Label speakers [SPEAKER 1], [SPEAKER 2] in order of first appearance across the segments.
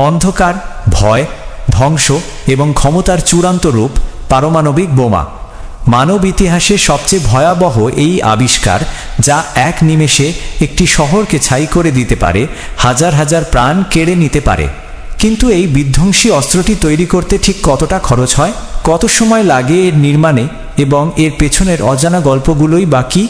[SPEAKER 1] অন্ধকার, ভয়, ধ্বংস এবং ক্ষমতার চূড়ান্ত রূপ পারমাণবিক বোমা। মানব ইতিহাসে সবচেয়ে ভয়াবহ এই আবিষ্কার, যা এক নিমেষে একটি শহরকে ছাই করে দিতে পারে, হাজার হাজার প্রাণ কেড়ে নিতে পারে। কিন্তু এই বিধ্বংসী অস্ত্রটি তৈরি করতে ঠিক কতটা খরচ হয়? কত সময় লাগে এর নির্মাণে এবং এর পেছনের অজানা গল্পগুলোই বাকি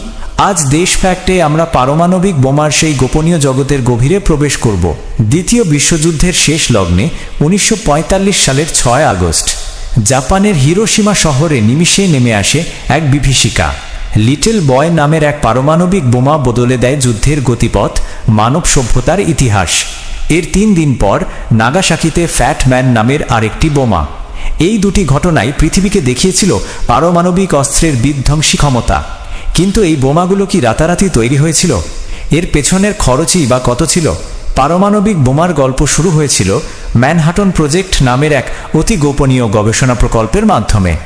[SPEAKER 1] আজ দেশ ফ্যাক্টে আমরা পারমাণবিক বোমার সেই গোপনীয় জগতের গভীরে প্রবেশ করব। দ্বিতীয় বিশ্বযুদ্ধের শেষ লগ্নে উনিশশো পঁয়তাল্লিশ সালের ছয় আগস্ট। জাপানের হিরোসীমা শহরে নিমিষে নেমে আসে এক বিভীষিকা। লিটল বয় নামের এক পারমাণবিক বোমা বদলে দেয় যুদ্ধের গতিপথ, মানব সভ্যতার ইতিহাস। এর তিন দিন পর নাগাসাকিতে ফ্যাট ম্যান নামের আরেকটি বোমা। এই দুটি ঘটনাই পৃথিবীকে দেখিয়েছিল পারমাণবিক অস্ত্রের বিধ্বংসী ক্ষমতা। কিন্তু এই বোমাগুলো কি রাতারাতি তৈরি হয়েছিল? এর পেছনের খরচই বা কত ছিল? পারমাণবিক বোমার গল্প শুরু হয়েছিল ম্যানহাটন প্রজেক্ট নামের এক অতি গোপনীয় গবেষণা প্রকল্পের মাধ্যমে।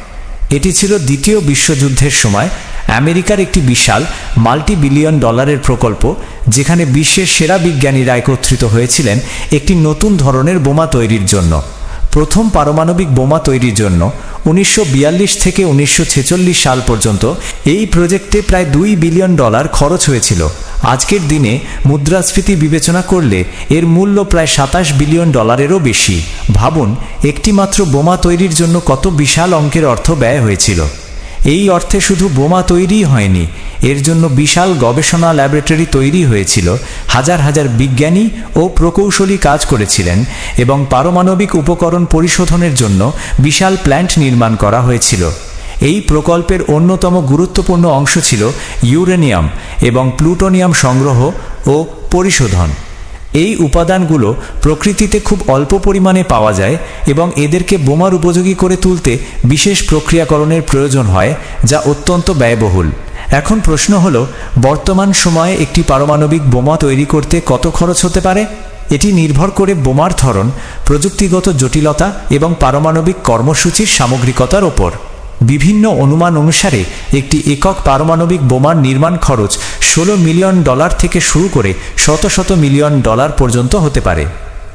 [SPEAKER 1] এটি ছিল দ্বিতীয় বিশ্বযুদ্ধের সময় আমেরিকার একটি বিশাল মাল্টি বিলিয়ন ডলারের প্রকল্প, যেখানে বিশ্বের সেরা বিজ্ঞানীরা একত্রিত হয়েছিলেন একটি নতুন ধরনের বোমা তৈরির জন্য। প্রথম পারমাণবিক বোমা তৈরির জন্য উনিশশো বিয়াল্লিশ থেকে উনিশশো ছেচল্লিশ সাল পর্যন্ত এই প্রজেক্টে প্রায় দুই বিলিয়ন ডলার খরচ হয়েছিল। আজকের দিনে মুদ্রাস্ফীতি বিবেচনা করলে এর মূল্য প্রায় সাতাশ বিলিয়ন ডলারেরও বেশি। ভাবুন একটি মাত্র বোমা তৈরির জন্য কত বিশাল অঙ্কের অর্থ ব্যয় হয়েছিল। এই অর্থে শুধু বোমা তৈরিই হয়নি এর জন্য বিশাল গবেষণা ল্যাবরেটরি তৈরি হয়েছিল, হাজার হাজার বিজ্ঞানী ও প্রকৌশলী কাজ করেছিলেন এবং পারমাণবিক উপকরণ পরিশোধনের জন্য বিশাল প্ল্যান্ট নির্মাণ করা হয়েছিল। এই প্রকল্পের অন্যতম গুরুত্বপূর্ণ অংশ ছিল ইউরেনিয়াম এবং প্লুটোনিয়াম সংগ্রহ ও পরিশোধন। এই উপাদানগুলো প্রকৃতিতে খুব অল্প পরিমাণে পাওয়া যায় এবং এদেরকে বোমার উপযোগী করে তুলতে বিশেষ প্রক্রিয়াকরণের প্রয়োজন হয়, যা অত্যন্ত ব্যয়বহুল। এখন প্রশ্ন হলো, বর্তমান সময়ে একটি পারমাণবিক বোমা তৈরি করতে কত খরচ হতে পারে? এটি নির্ভর করে বোমার ধরন, প্রযুক্তিগত জটিলতা এবং পারমাণবিক কর্মসূচির সামগ্রিকতার ওপর। বিভিন্ন অনুমান অনুসারে, একটি একক পারমাণবিক বোমার নির্মাণ খরচ ষোলো মিলিয়ন ডলার থেকে শুরু করে শত শত মিলিয়ন ডলার পর্যন্ত হতে পারে।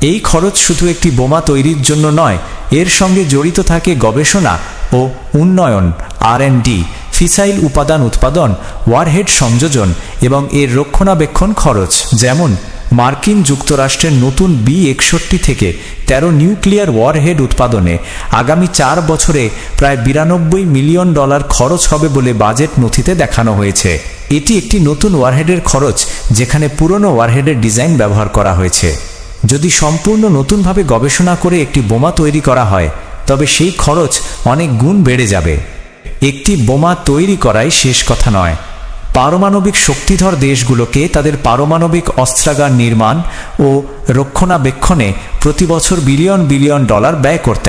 [SPEAKER 1] এই খরচ শুধু একটি বোমা তৈরির জন্য নয়, এর সঙ্গে জড়িত থাকে গবেষণা ও উন্নয়ন, আর ফিসাইল উপাদান উৎপাদন, ওয়ারহেড সংযোজন এবং এর রক্ষণাবেক্ষণ খরচ, যেমন মার্কিন যুক্তরাষ্ট্রের নতুন বি একষট্টি থেকে ১৩ নিউক্লিয়ার ওয়ারহেড উৎপাদনে আগামী চার বছরে প্রায় বিরানব্বই মিলিয়ন ডলার খরচ হবে বলে বাজেট নথিতে দেখানো হয়েছে। এটি একটি নতুন ওয়ারহেডের খরচ, যেখানে পুরনো ওয়ারহেডের ডিজাইন ব্যবহার করা হয়েছে। যদি সম্পূর্ণ নতুনভাবে গবেষণা করে একটি বোমা তৈরি করা হয়, তবে সেই খরচ অনেক গুণ বেড়ে যাবে। একটি বোমা তৈরি করাই শেষ কথা নয়। পারমাণবিক শক্তিধর দেশগুলোকে তাদের পারমাণবিক অস্ত্রাগার নির্মাণ ও রক্ষণাবেক্ষণে প্রতি বছর বিলিয়ন বিলিয়ন ডলার ব্যয় করতে